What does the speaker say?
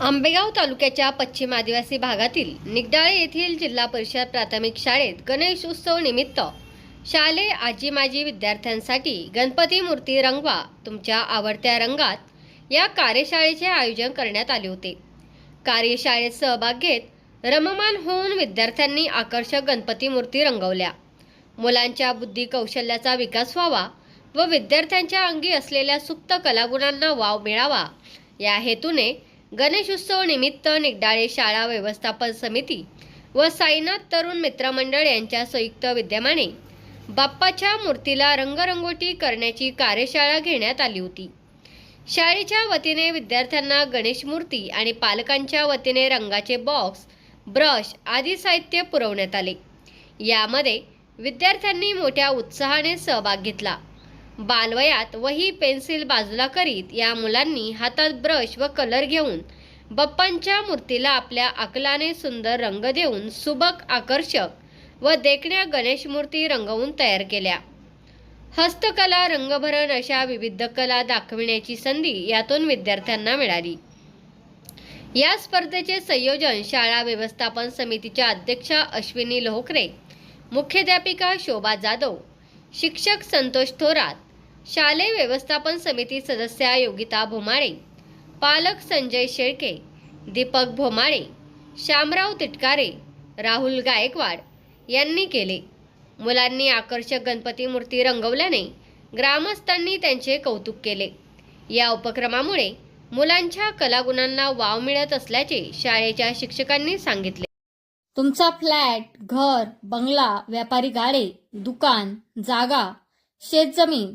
आंबेगाव तालुक्याच्या पश्चिम आदिवासी भागातील निगडाळे येथील जिल्हा परिषद प्राथमिक शाळेत गणेश उत्सव निमित्त शालेय आजी माजी विद्यार्थ्यांसाठी गणपती मूर्ती रंगवा तुमच्या आवडत्या रंगात या कार्यशाळेचे आयोजन करण्यात आले होते. कार्यशाळेत सहभाग घेत रममान होऊन विद्यार्थ्यांनी आकर्षक गणपती मूर्ती रंगवल्या. मुलांच्या बुद्धी कौशल्याचा विकास व्हावा व विद्यार्थ्यांच्या अंगी असलेल्या सुप्त कलागुणांना वाव मिळावा या हेतूने गणेशोत्सव निमित्त निगडाळे शाळा व्यवस्थापन समिती व साईनाथ तरुण मित्रमंडळ यांच्या संयुक्त विद्यमाने बाप्पाच्या मूर्तीला रंगरंगोटी करण्याची कार्यशाळा घेण्यात आली होती. शाळेच्या वतीने विद्यार्थ्यांना गणेश मूर्ती आणि पालकांच्या वतीने रंगाचे बॉक्स ब्रश आदी साहित्य पुरवण्यात आले. यामध्ये विद्यार्थ्यांनी मोठ्या उत्साहाने सहभाग घेतला. बालवयात वही पेन्सिल बाजूला करीत या मुलांनी हातात ब्रश व कलर घेऊन बप्पांच्या मूर्तीला आपल्या अकलाने सुंदर रंग देऊन सुबक आकर्षक व देखण्या गणेश मूर्ती रंगवून तयार केल्या. हस्तकला रंगभरण अशा विविध कला दाखविण्याची संधी यातून विद्यार्थ्यांना मिळाली. या स्पर्धेचे संयोजन शाळा व्यवस्थापन समितीच्या अध्यक्षा अश्विनी लोहकरे मुख्याध्यापिका शोभा जाधव शिक्षक संतोष थोरात शालेय व्यवस्थापन समिती सदस्या योगिता भोमाळे पालक संजय शेळके दीपक भोमाळे श्यामराव तिटकारे राहुल गायकवाड यांनी केले. मुलांनी आकर्षक गणपती मूर्ती रंगवल्याने ग्रामस्थांनी त्यांचे कौतुक केले. या उपक्रमामुळे मुलांच्या कलागुणांना वाव मिळत असल्याचे शाळेच्या शिक्षकांनी सांगितले. तुमचा फ्लॅट घर बंगला व्यापारी गाडे दुकान जागा शेतजमीन